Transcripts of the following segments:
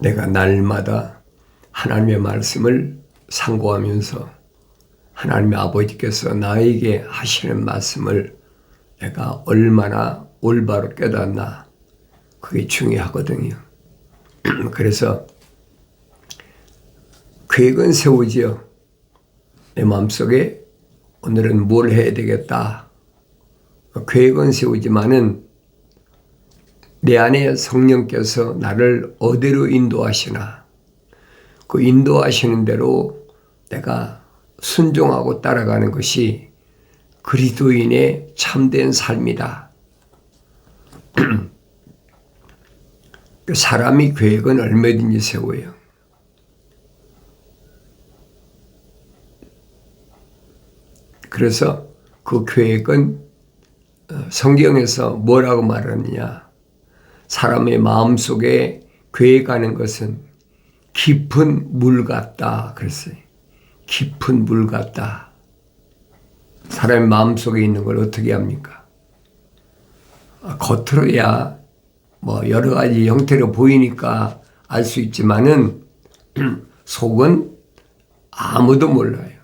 내가 날마다 하나님의 말씀을 상고하면서 하나님의 아버지께서 나에게 하시는 말씀을 내가 얼마나 올바로 깨닫나 그게 중요하거든요. 그래서 계획은 세우지요. 내 마음속에 오늘은 뭘 해야 되겠다. 계획은 세우지만은 내 안에 성령께서 나를 어디로 인도하시나 그 인도하시는 대로 내가 순종하고 따라가는 것이 그리스도인의 참된 삶이다. 그 사람이 계획은 얼마든지 세워요. 그래서 그 계획은 어, 성경에서 뭐라고 말하느냐. 사람의 마음속에 계획하는 것은 깊은 물 같다. 그랬어요. 깊은 물 같다. 사람의 마음속에 있는 걸 어떻게 합니까? 아, 겉으로야 뭐 여러 가지 형태로 보이니까 알 수 있지만은 속은 아무도 몰라요.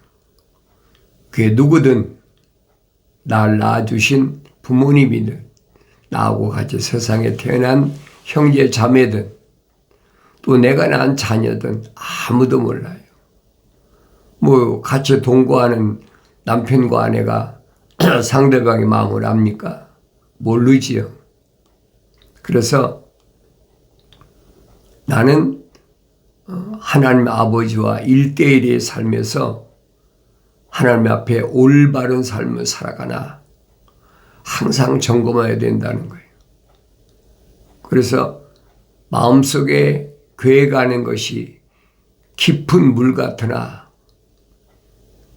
그게 누구든 날 낳아주신 부모님이든 나하고 같이 세상에 태어난 형제 자매든 또 내가 낳은 자녀든 아무도 몰라요. 뭐 같이 동거하는 남편과 아내가 상대방의 마음을 압니까? 모르지요. 그래서 나는 어, 하나님 아버지와 일대일의 삶에서 하나님 앞에 올바른 삶을 살아가나 항상 점검해야 된다는 거예요. 그래서 마음속에 괴가는 것이 깊은 물 같으나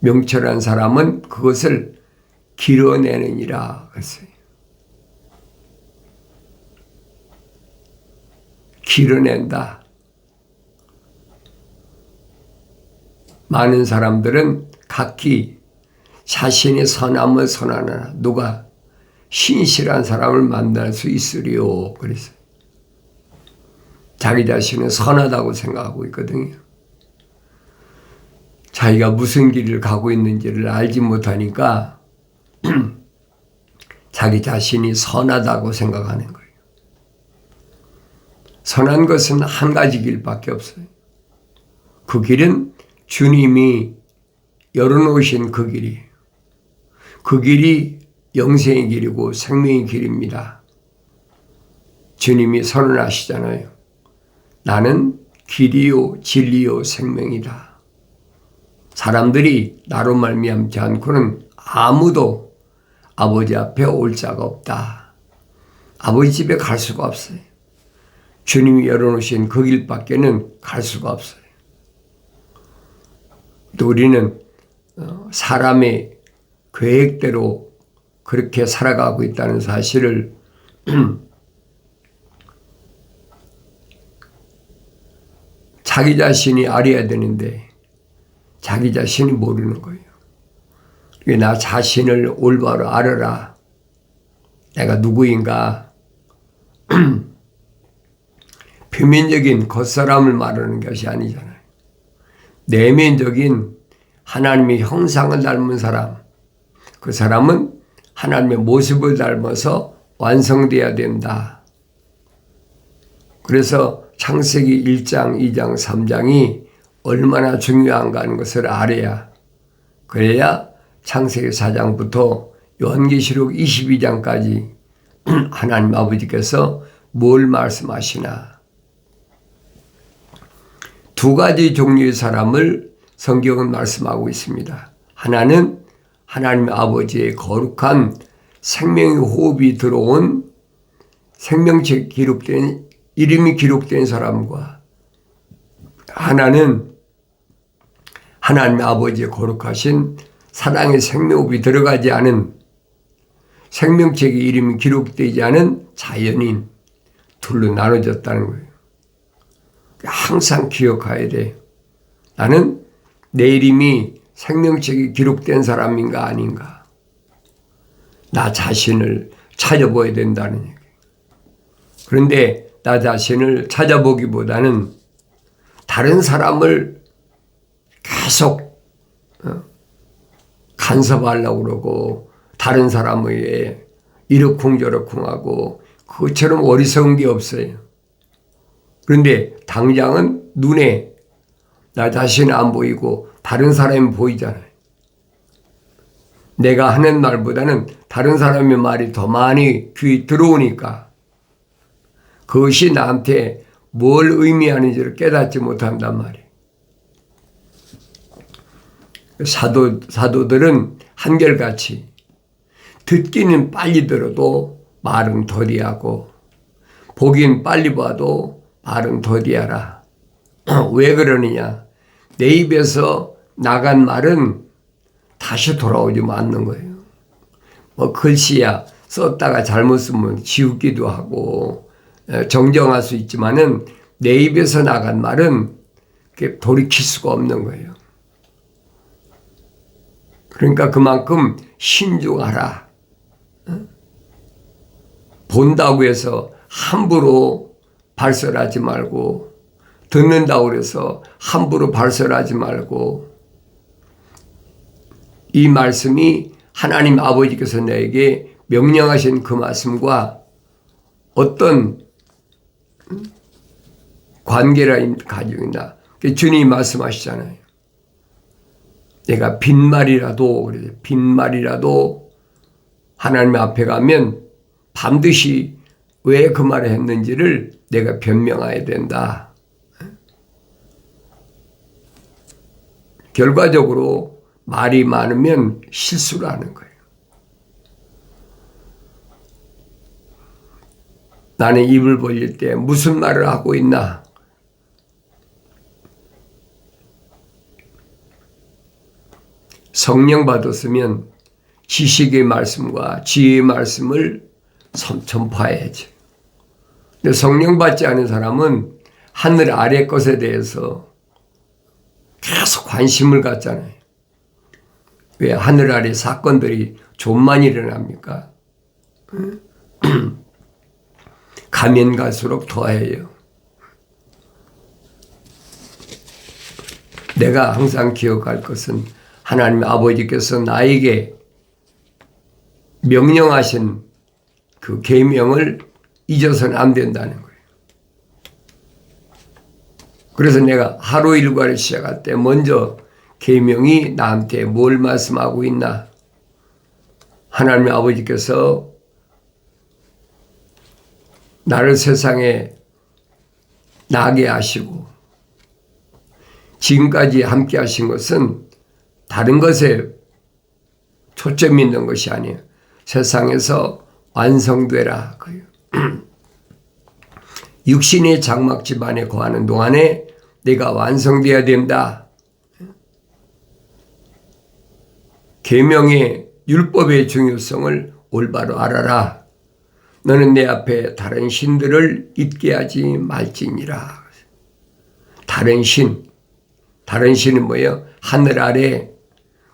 명철한 사람은 그것을 길어내느니라 그랬어요. 길어낸다. 많은 사람들은 각기 자신이 선함을 선하나 누가 신실한 사람을 만날 수 있으리요. 그래서 자기 자신은 선하다고 생각하고 있거든요. 자기가 무슨 길을 가고 있는지를 알지 못하니까 자기 자신이 선하다고 생각하는 거예요. 선한 것은 한 가지 길밖에 없어요. 그 길은 주님이 열어놓으신 그 길이에요. 그 길이 영생의 길이고 생명의 길입니다. 주님이 선언하시잖아요. 나는 길이요 진리요 생명이다. 사람들이 나로 말미암지 않고는 아무도 아버지 앞에 올 자가 없다. 아버지 집에 갈 수가 없어요. 주님이 열어놓으신 그 길밖에는 갈 수가 없어요. 또 우리는 어, 사람의 계획대로 그렇게 살아가고 있다는 사실을 자기 자신이 알아야 되는데 자기 자신이 모르는 거예요. 나 자신을 올바로 알아라. 내가 누구인가? 표면적인 겉사람을 말하는 것이 아니잖아요. 내면적인 하나님의 형상을 닮은 사람, 그 사람은 하나님의 모습을 닮아서 완성되어야 된다. 그래서 창세기 1장, 2장, 3장이 얼마나 중요한가 하는 것을 알아야 그래야 창세기 4장부터 요한계시록 22장까지 하나님 아버지께서 뭘 말씀하시나 두 가지 종류의 사람을 성경은 말씀하고 있습니다. 하나는 하나님 아버지의 거룩한 생명의 호흡이 들어온 생명책 기록된 이름이 기록된 사람과 하나는 하나님 아버지의 거룩하신 사랑의 생명호흡이 들어가지 않은 생명책의 이름이 기록되지 않은 자연인 둘로 나눠졌다는 거예요. 항상 기억해야 돼. 나는 내 이름이 생명책에 기록된 사람인가 아닌가. 나 자신을 찾아봐야 된다는 얘기예요. 그런데 나 자신을 찾아보기보다는 다른 사람을 계속 어, 간섭하려고 그러고 다른 사람의 이러쿵저러쿵하고 그처럼 어리석은 게 없어요. 그런데 당장은 눈에 나 자신 안 보이고 다른 사람이 보이잖아요. 내가 하는 말보다는 다른 사람의 말이 더 많이 귀에 들어오니까 그것이 나한테 뭘 의미하는지를 깨닫지 못한단 말이에요. 사도, 사도들은 한결같이 듣기는 빨리 들어도 말은 더디하고 보긴 빨리 봐도 말은 더디하라. 왜 그러느냐? 내 입에서 나간 말은 다시 돌아오지 않는 거예요. 뭐 글씨야 썼다가 잘못 쓰면 지우기도 하고 정정할 수 있지만은 내 입에서 나간 말은 돌이킬 수가 없는 거예요. 그러니까 그만큼 신중하라. 본다고 해서 함부로 발설하지 말고 듣는다고 해서 함부로 발설하지 말고 이 말씀이 하나님 아버지께서 내게 명령하신 그 말씀과 어떤 관계를 가지고 있나. 주님이 말씀하시잖아요. 내가 빈말이라도, 빈말이라도 하나님 앞에 가면 반드시 왜 그 말을 했는지를 내가 변명해야 된다. 결과적으로 말이 많으면 실수를 하는 거예요. 나는 입을 벌릴 때 무슨 말을 하고 있나? 성령 받았으면 지식의 말씀과 지혜의 말씀을. 근데 성령 받지 않은 사람은 하늘 아래 것에 대해서 계속 관심을 갖잖아요. 왜 하늘 아래 사건들이 좀만 일어납니까? 가면 갈수록 더해요. 내가 항상 기억할 것은 하나님 아버지께서 나에게 명령하신 그 계명을 잊어서는 안 된다는 거예요. 그래서 내가 하루 일과를 시작할 때 먼저 계명이 나한테 뭘 말씀하고 있나? 하나님 아버지께서 나를 세상에 나게 하시고 지금까지 함께 하신 것은 다른 것에 초점 있는 것이 아니에요. 세상에서 완성되라. 육신의 장막 집안에 거하는 동안에 내가 완성되어야 된다. 계명의 율법의 중요성을 올바로 알아라. 너는 내 앞에 다른 신들을 잊게 하지 말지니라. 다른 신, 다른 신은 뭐예요? 하늘 아래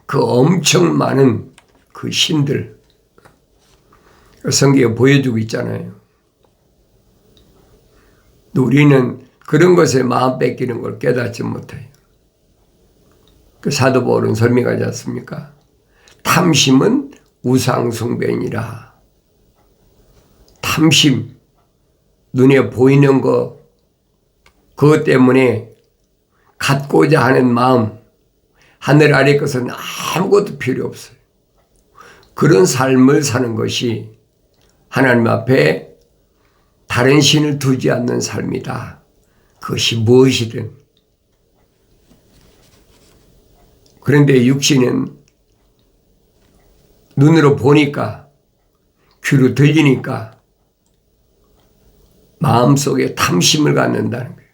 그 엄청 많은 그 신들. 성경에 보여주고 있잖아요. 우리는 그런 것에 마음 뺏기는 걸 깨닫지 못해요. 그 사도 바울은 설명하지 않습니까? 탐심은 우상숭배니라. 탐심, 눈에 보이는 거, 그것 때문에 갖고자 하는 마음, 하늘 아래 것은 아무것도 필요 없어요. 그런 삶을 사는 것이 하나님 앞에 다른 신을 두지 않는 삶이다. 그것이 무엇이든. 그런데 육신은 눈으로 보니까, 귀로 들리니까, 마음속에 탐심을 갖는다는 거예요.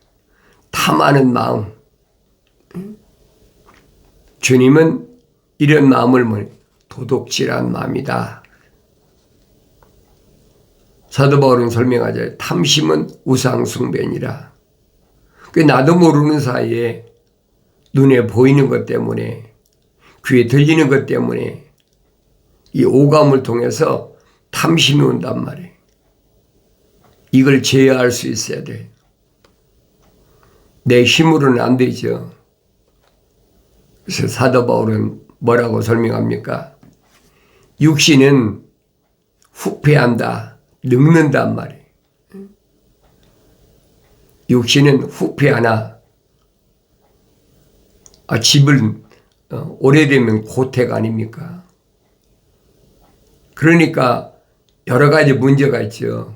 탐하는 마음. 주님은 이런 마음을 뭐 도둑질한 마음이다. 사도 바울은 설명하자 탐심은 우상숭배니라. 그 나도 모르는 사이에 눈에 보이는 것 때문에 귀에 들리는 것 때문에 이 오감을 통해서 탐심이 온단 말이에요. 이걸 제어할 수 있어야 돼. 내 힘으로는 안 되죠. 그래서 사도 바울은 뭐라고 설명합니까? 육신은 후패한다, 늙는단 말이에요. 육신은 후패하나, 아, 집은 어, 오래되면 고택 아닙니까? 그러니까 여러 가지 문제가 있죠.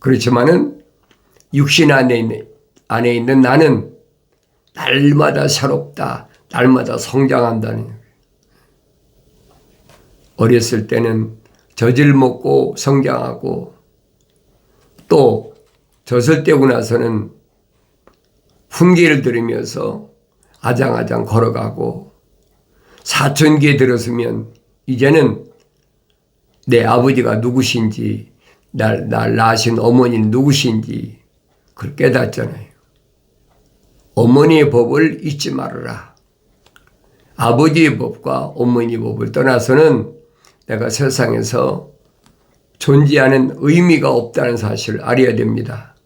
그렇지만은 육신 안에 있는, 안에 있는 나는 날마다 새롭다. 날마다 성장한다는. 어렸을 때는 젖을 먹고 성장하고 또 젖을 떼고 나서는 훈계를 들으면서 아장아장 걸어가고 사춘기에 들었으면 이제는 내 아버지가 누구신지 날, 날 낳으신 어머니는 누구신지 그걸 깨닫잖아요. 어머니의 법을 잊지 말아라. 아버지의 법과 어머니의 법을 떠나서는 내가 세상에서 존재하는 의미가 없다는 사실을 알아야 됩니다.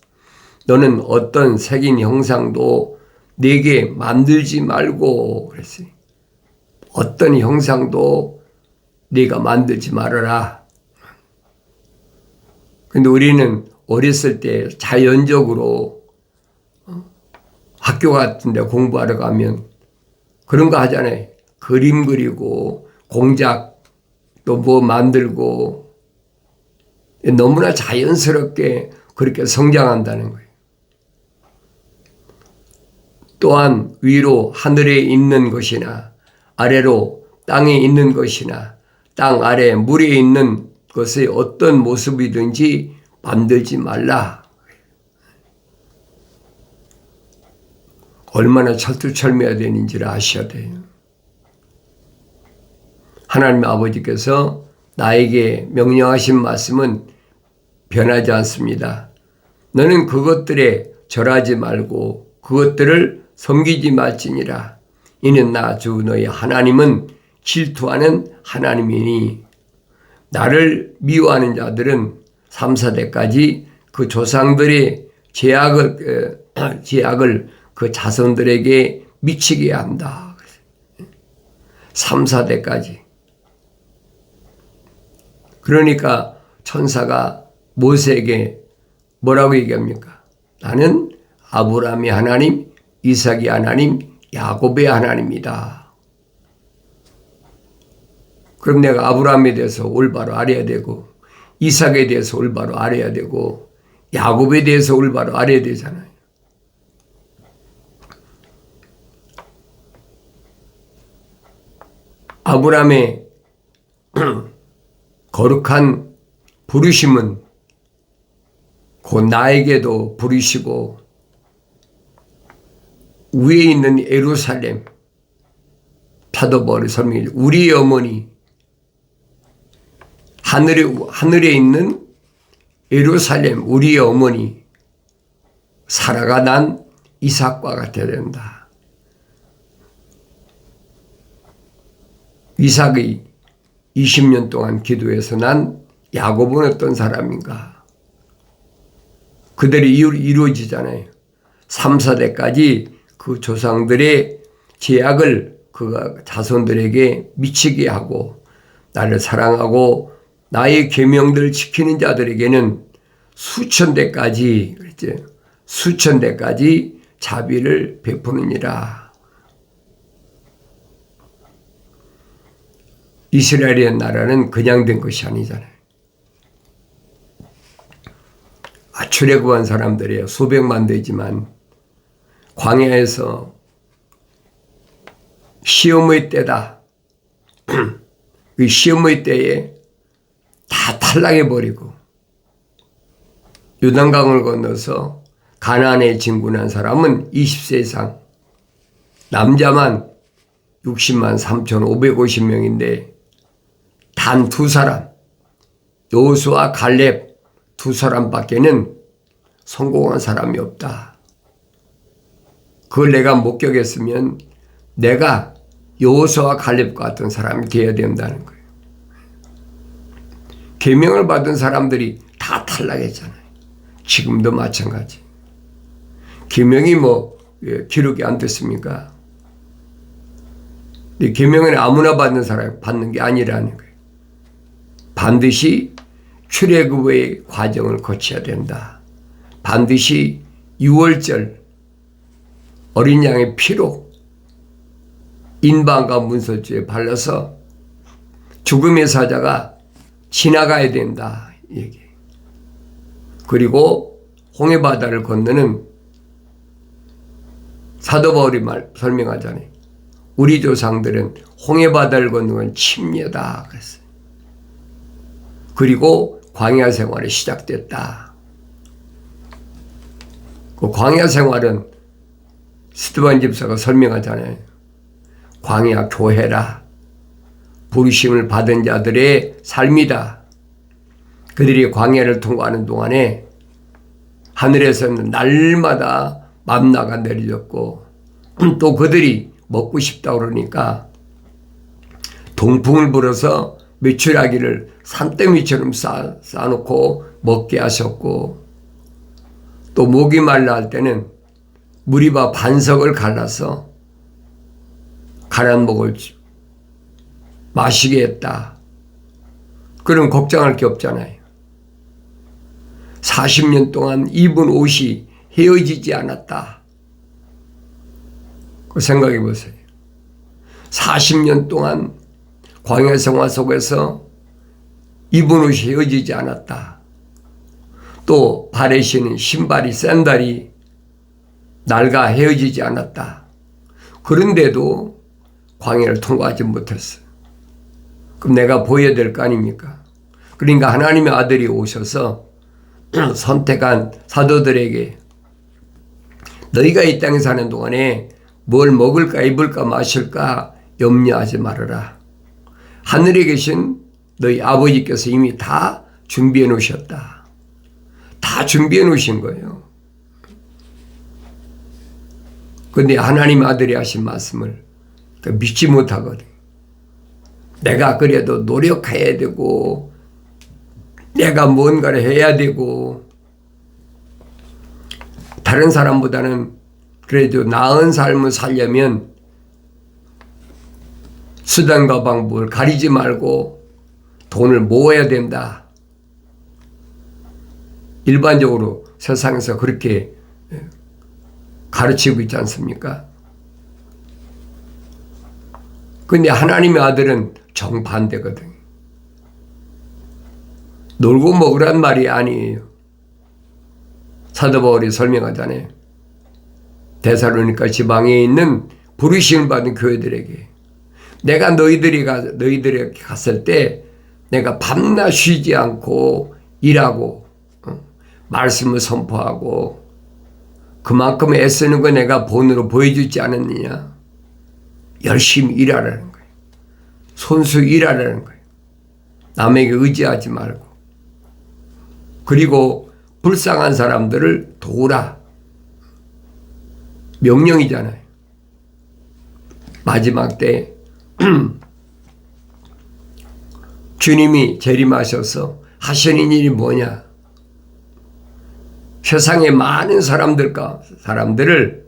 너는 어떤 색인 형상도 내게 만들지 말고 그랬어요. 어떤 형상도 네가 만들지 말아라. 근데 우리는 어렸을 때 자연적으로 어, 학교 같은 데 공부하러 가면 그런 거 하잖아요. 그림 그리고 공작 또 뭐 만들고 너무나 자연스럽게 그렇게 성장한다는 거예요. 또한 위로 하늘에 있는 것이나 아래로 땅에 있는 것이나 땅 아래 물에 있는 것의 어떤 모습이든지 만들지 말라. 얼마나 철두철미해야 되는지를 아셔야 돼요. 하나님 아버지께서 나에게 명령하신 말씀은 변하지 않습니다. 너는 그것들에 절하지 말고 그것들을 섬기지 말지니라. 이는 나 주 너희 하나님은 질투하는 하나님이니 나를 미워하는 자들은 3, 4대까지 그 조상들의 제약을, 제약을 그 자손들에게 미치게 한다. 3, 4대까지. 그러니까 천사가 모세에게 뭐라고 얘기합니까? 나는 아브라함의 하나님, 이삭의 하나님, 야곱의 하나님이다. 그럼 내가 아브라함에 대해서 올바로 알아야 되고, 이삭에 대해서 올바로 알아야 되고, 야곱에 대해서 올바로 알아야 되잖아요. 아브라함의 거룩한 부르심은 곧 나에게도 부르시고 위에 있는 예루살렘 사도벌의 설명이 우리 어머니 하늘에 하늘에 있는 예루살렘 우리 어머니 사라가 난 이삭과 같아야 된다. 이삭의 20년 동안 기도해서 난 야곱은 어떤 사람인가? 그들이 이루어지잖아요. 3, 4대까지 그 조상들의 제약을 그 자손들에게 미치게 하고 나를 사랑하고 나의 계명들을 지키는 자들에게는 수천 대까지 그랬죠. 수천 대까지 자비를 베푸느니라. 이스라엘의 나라는 그냥 된 것이 아니잖아요. 아, 출애굽한 사람들이에요. 수백만 되지만 광야에서 시험의 때다. 그 시험의 때에 다 탈락해 버리고 요단강을 건너서 가나안에 진군한 사람은 20세 이상 남자만 60만 3,550명인데 단 두 사람 요수와 갈렙 두 사람밖에는 성공한 사람이 없다. 그걸 내가 목격했으면 내가 요호수와 갈렙 같은 사람이 되어야 된다는 거예요. 계명을 받은 사람들이 다 탈락했잖아요. 지금도 마찬가지. 계명이 뭐 예, 기록이 안 됐습니까? 이 계명은 아무나 받는 사람 받는 게 아니라는 거예요. 반드시 출애굽의 과정을 거쳐야 된다. 반드시 6월절 어린 양의 피로 인방과 문설주에 발라서 죽음의 사자가 지나가야 된다. 얘기. 그리고 홍해 바다를 건너는 사도 바울이 말 설명하잖아요. 우리 조상들은 홍해 바다를 걷는 건 침례다 그랬어요. 그리고 광야 생활이 시작됐다. 그 광야 생활은 스티반 집사가 설명하잖아요. 광야 교회라 부르심을 받은 자들의 삶이다. 그들이 광야를 통과하는 동안에 하늘에서는 날마다 만나가 내려졌고 또 그들이 먹고 싶다 그러니까 동풍을 불어서 메추라기를 산더미처럼 쌓, 쌓아놓고 먹게 하셨고 또 목이 말라 할 때는 무리바 반석을 갈라서 가란 목을 마시게 했다. 그럼 걱정할 게 없잖아요. 40년 동안 입은 옷이 헤어지지 않았다. 그 생각해 보세요. 40년 동안 광야 생활 속에서 입은 옷이 헤어지지 않았다. 또 발에 신은 신발이 샌달이 낡아 헤어지지 않았다. 그런데도 광야를 통과하지 못했어. 그럼 내가 보여야 될 거 아닙니까? 그러니까 하나님의 아들이 오셔서 선택한 사도들에게 너희가 이 땅에 사는 동안에 뭘 먹을까 입을까 마실까 염려하지 말아라. 하늘에 계신 너희 아버지께서 이미 다 준비해 놓으셨다. 다 준비해 놓으신 거예요. 근데 하나님 아들이 하신 말씀을 그 믿지 못하거든. 내가 그래도 노력해야 되고, 내가 뭔가를 해야 되고, 다른 사람보다는 그래도 나은 삶을 살려면 수단과 방법을 가리지 말고 돈을 모아야 된다. 일반적으로 세상에서 그렇게 가르치고 있지 않습니까? 근데 하나님의 아들은 정반대거든. 놀고 먹으란 말이 아니에요. 사도 바울이 설명하잖아요. 데살로니가 지방에 있는 부르심을 받은 교회들에게 내가 너희들이 가 너희들에게 갔을 때 내가 밤낮 쉬지 않고 일하고 어, 말씀을 선포하고 그만큼 애쓰는 거 내가 본으로 보여주지 않았느냐? 열심히 일하라는 거예요. 손수 일하라는 거예요. 남에게 의지하지 말고. 그리고 불쌍한 사람들을 도우라. 명령이잖아요. 마지막 때 주님이 재림하셔서 하시는 일이 뭐냐? 세상의 많은 사람들과 사람들을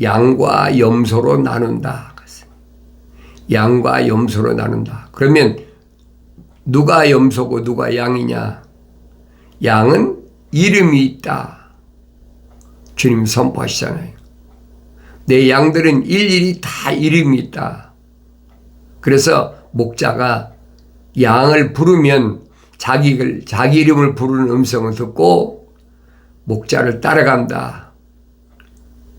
양과 염소로 나눈다. 양과 염소로 나눈다. 그러면 누가 염소고 누가 양이냐? 양은 이름이 있다. 주님 선포하시잖아요. 내 양들은 일일이 다 이름이 있다. 그래서 목자가 양을 부르면 자기, 자기 이름을 부르는 음성을 듣고 목자를 따라간다.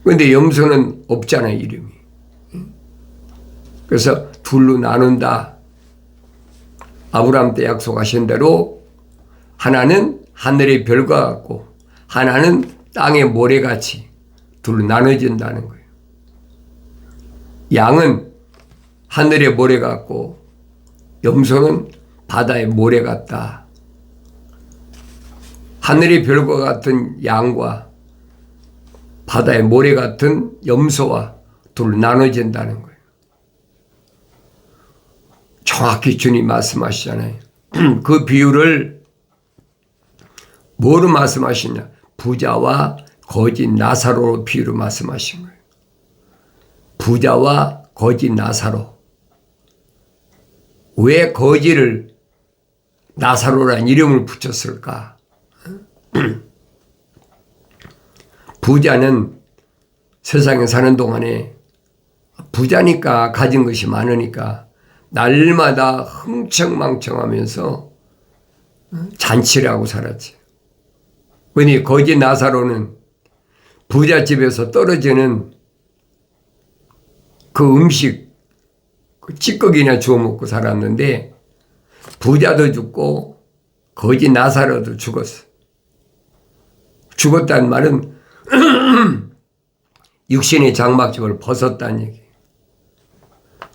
그런데 염소는 없잖아요, 이름이. 그래서 둘로 나눈다. 아브라함 때 약속하신 대로 하나는 하늘의 별과 같고 하나는 땅의 모래같이 둘로 나눠진다는 거예요. 양은 하늘의 모래 같고 염소는 바다의 모래 같다. 하늘의 별과 같은 양과 바다의 모래 같은 염소와 둘 나눠진다는 거예요. 정확히 주님 말씀하시잖아요. 그 비유를 뭐로 말씀하시냐? 부자와 거짓 나사로로 비유로 말씀하신 거예요. 부자와 거짓 나사로. 왜 거지를 나사로란 이름을 붙였을까? 부자는 세상에 사는 동안에 부자니까 가진 것이 많으니까 날마다 흥청망청하면서 잔치를 하고 살았지. 그니 거지 나사로는 부잣집에서 떨어지는 그 음식 그 찌꺼기나 주워 먹고 살았는데 부자도 죽고 거지 나사로도 죽었어. 죽었다는 말은 육신의 장막집을 벗었다는 얘기.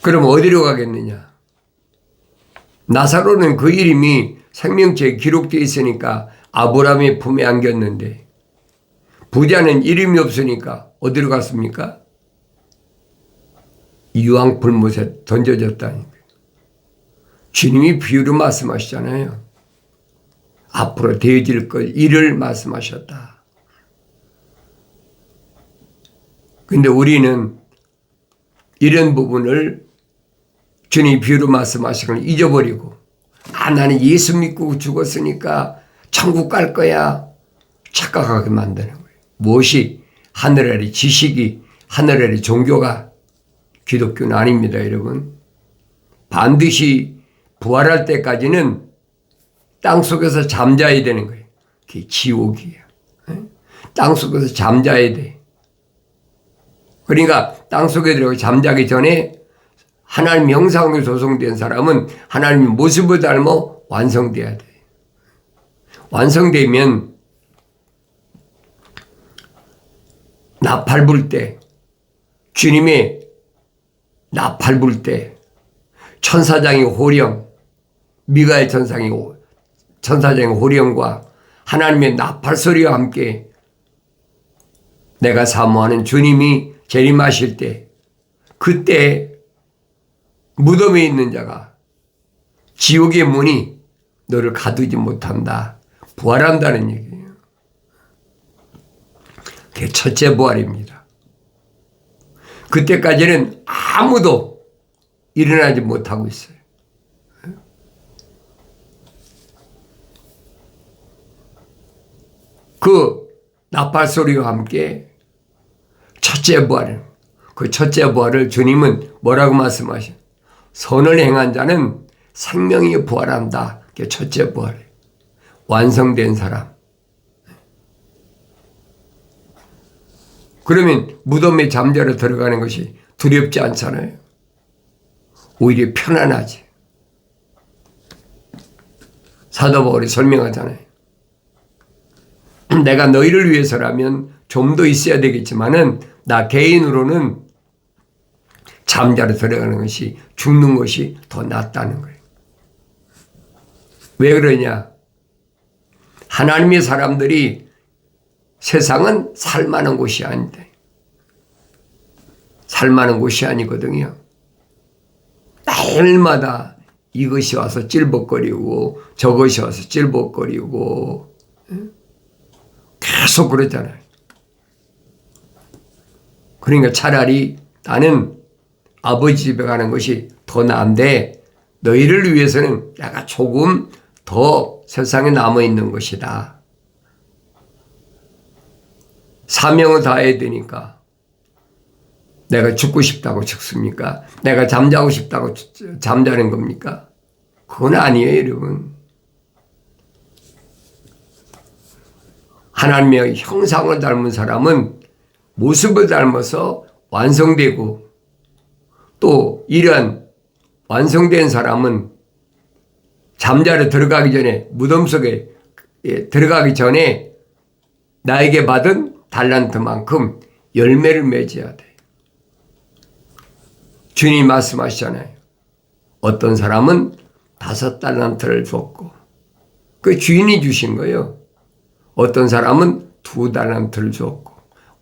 그럼 어디로 가겠느냐? 나사로는 그 이름이 생명체에 기록되어 있으니까 아브라함의 품에 안겼는데 부자는 이름이 없으니까 어디로 갔습니까? 유황 불못에 던져졌다는 거예요. 주님이 비유로 말씀하시잖아요. 앞으로 되어질 것 일을 말씀하셨다. 근데 우리는 이런 부분을 주님이 비유로 말씀하신 걸 잊어버리고 아 나는 예수 믿고 죽었으니까 천국 갈 거야 착각하게 만드는 거예요. 무엇이 하늘 아래 지식이 하늘 아래 종교가 기독교는 아닙니다, 여러분. 반드시 부활할 때까지는 땅 속에서 잠자야 되는 거예요. 그게 지옥이에요. 땅 속에서 잠자야 돼. 그러니까 땅 속에 들어가 잠자기 전에 하나님 형상으로 조성된 사람은 하나님의 모습을 닮아 완성돼야 돼. 완성되면 나팔 불 때, 주님의 나팔 불 때, 천사장의 호령, 미가의 천상의 천사장의 호령과 하나님의 나팔 소리와 함께 내가 사모하는 주님이 재림하실 때, 그때 무덤에 있는 자가 지옥의 문이 너를 가두지 못한다. 부활한다는 얘기예요. 그게 첫째 부활입니다. 그때까지는 아무도 일어나지 못하고 있어요. 그 나팔 소리와 함께 첫째 부활을 그 첫째 부활을 주님은 뭐라고 말씀하셔? 선을 행한 자는 생명이 부활한다. 그게 첫째 부활. 완성된 사람. 그러면 무덤에 잠자러 들어가는 것이 두렵지 않잖아요. 오히려 편안하지. 사도 바울이 설명하잖아요. 내가 너희를 위해서라면 좀 더 있어야 되겠지만은 나 개인으로는 잠자러 들어가는 것이 죽는 것이 더 낫다는 거예요. 왜 그러냐? 하나님의 사람들이 세상은 살만한 곳이 아닌데 살만한 곳이 아니거든요. 날마다 이것이 와서 찔벅거리고 저것이 와서 찔벅거리고 계속 그러잖아요. 그러니까 차라리 나는 아버지 집에 가는 것이 더 나은데 너희를 위해서는 내가 조금 더 세상에 남아 있는 것이다. 사명을 다해야 되니까 내가 죽고 싶다고 죽습니까? 내가 잠자고 싶다고 잠자는 겁니까? 그건 아니에요, 여러분. 하나님의 형상을 닮은 사람은 모습을 닮아서 완성되고 또 이런 완성된 사람은 잠자러 들어가기 전에 무덤 속에 예, 들어가기 전에 나에게 받은 달란트만큼 열매를 맺어야 돼. 주님 말씀하시잖아요. 어떤 사람은 다섯 달란트를 줬고 그 주인이 주신 거예요. 어떤 사람은 두 달란트를 줬고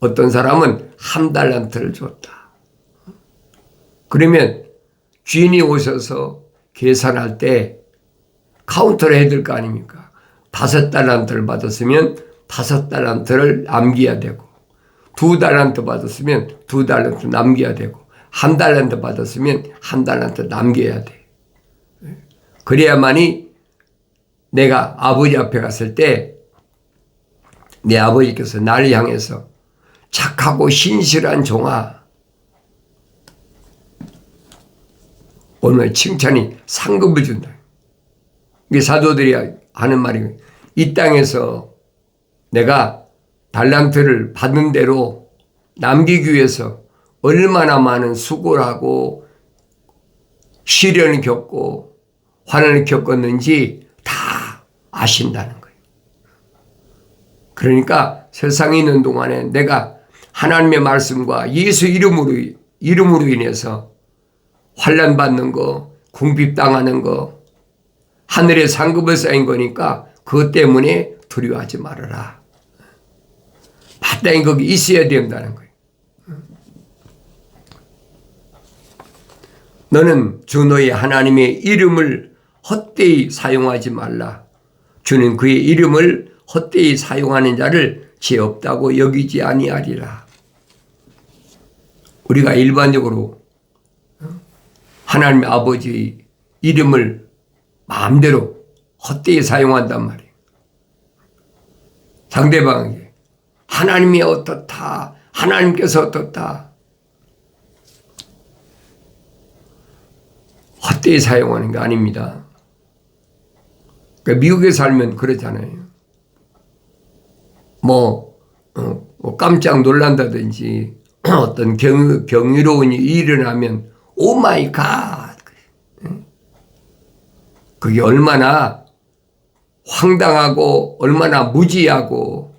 어떤 사람은 한 달란트를 줬다. 그러면 주인이 오셔서 계산할 때 카운터를 해야 될 거 아닙니까? 다섯 달란트를 받았으면 다섯 달란트를 남겨야 되고 두 달란트 받았으면 두 달란트 남겨야 되고 한 달란트 받았으면 한 달란트 남겨야 돼. 그래야만이 내가 아버지 앞에 갔을 때 내 아버지께서 나를 향해서 착하고 신실한 종아 오늘 칭찬이 상급을 준다. 이게 사도들이 하는 말이 이 땅에서 내가 달란트를 받은 대로 남기기 위해서 얼마나 많은 수고를 하고 시련을 겪고 환난을 겪었는지 다 아신다는 거예요. 그러니까 세상에 있는 동안에 내가 하나님의 말씀과 예수 이름으로 이름으로 인해서 환란 받는 거, 궁핍 당하는 거, 하늘에 상급을 쌓인 거니까 그것 때문에 두려워하지 말아라. 마땅히 거기 있어야 된다는 거예요. 너는 주 너의 하나님의 이름을 헛되이 사용하지 말라. 주는 그의 이름을 헛되이 사용하는 자를 죄 없다고 여기지 아니하리라. 우리가 일반적으로 하나님의 아버지의 이름을 마음대로 헛되이 사용한단 말이에요. 상대방에게 하나님이 어떻다. 하나님께서 어떻다. 헛되이 사용하는 게 아닙니다. 그러니까 미국에 살면 그러잖아요. 뭐, 어, 뭐 깜짝 놀란다든지 어떤 경, 경이로운 일이 일어나면 오 마이 갓. 그게 얼마나 황당하고 얼마나 무지하고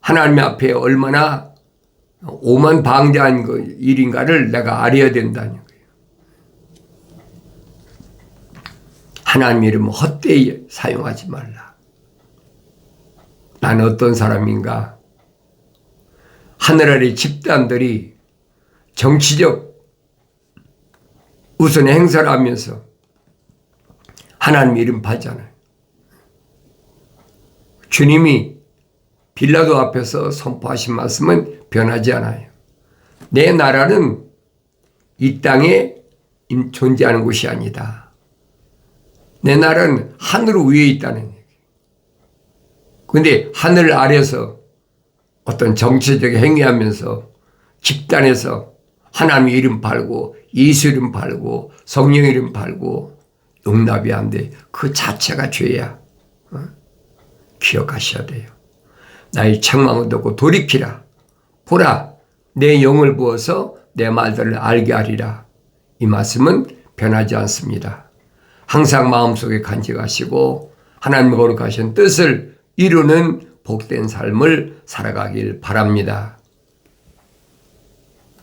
하나님 앞에 얼마나 오만 방자한 그 일인가를 내가 알아야 된다는 거예요. 하나님 이름 헛되이 사용하지 말라. 나는 어떤 사람인가? 하늘 아래 집단들이 정치적 우선 행사를 하면서 하나님 이름 받잖아요. 주님이 빌라도 앞에서 선포하신 말씀은 변하지 않아요. 내 나라는 이 땅에 존재하는 곳이 아니다. 내 나라는 하늘 위에 있다는 얘기. 근데 하늘 아래서 어떤 정치적 행위하면서 집단에서 하나님 이름 팔고 예수 이름 팔고 성령 이름 팔고 용납이 안 돼. 그 자체가 죄야. 어? 기억하셔야 돼요. 나의 책망을 듣고 돌이키라. 보라, 내 영을 부어서 내 말들을 알게 하리라. 이 말씀은 변하지 않습니다. 항상 마음속에 간직하시고 하나님 거룩하신 뜻을 이루는 복된 삶을 살아가길 바랍니다.